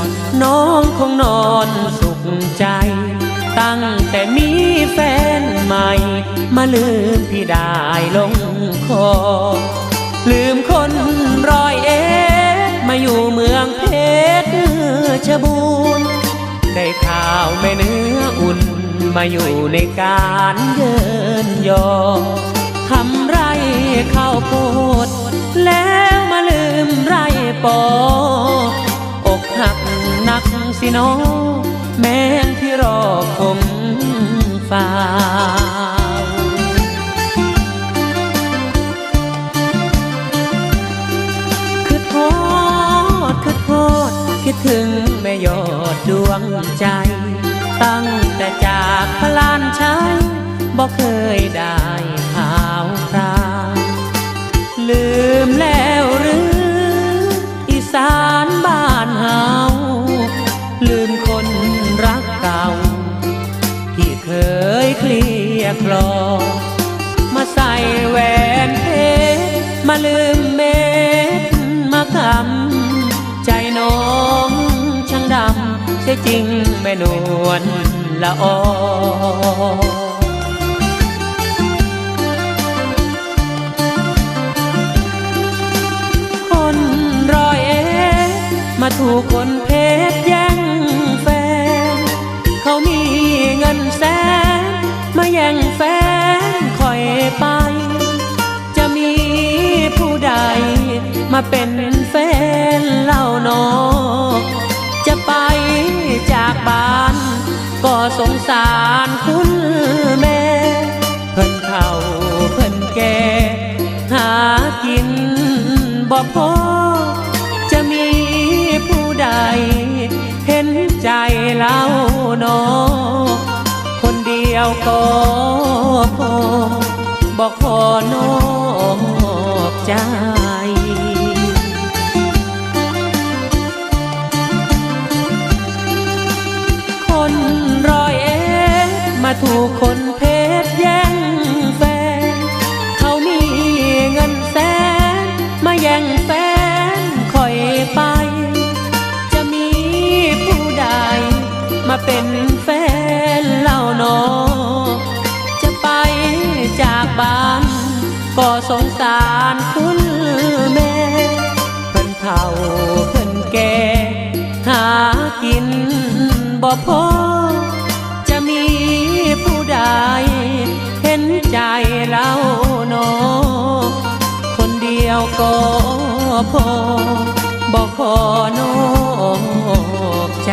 อนน้องคงนอนสุขใจ ตั้งแต่มีแฟนใหม่ มาลืมพี่ได้ลงคอ ลืมคนรอยเอ็ดมาอยู่เมืองเพชรชบูรณ์ได้ข่าวแม่เนื้ออุ่น มาอยู่ในการเยินยอทำไรข้าวโพด นักสิน้องแม้นที่รอคงฟ้าคือโทษคือโทษคิดถึงแม่ยอดดวงใจ ตั้งแต่จากพลานชัยบอกเคยได้ ลืมคนรักเก่า ที่เคยเคลียร์คลอ มาใส่แหวนเพชรมาลืมเม็ดมาคำใจน้องช่างดำเสียจริงแม่นวลละออคนรอยมาถูกคนเพชรแย่ มาเป็นแฟนเล่านอ จะไปจากบ้าน ก็สงสารคุณแม่ เพิ่นเฒ่าเพิ่นแก่ หากินบ่พอ จะมีผู้ใด เห็นใจเล่านอ คนเดียวก็พอบอกขอนอกใจค ถูกคนเพชรแย่งแฟน เขามีเงินแสน มาแย่งแฟนคอยไป จะมีผู้ใดมาเป็นแฟนเล่าหนอ จะไปจากบ้าน ก็สงสารคุณแม่เพิ่นเฒ่าเพิ่นแก่ หากินบ่พอ ก็พอบอกขอนอกใจ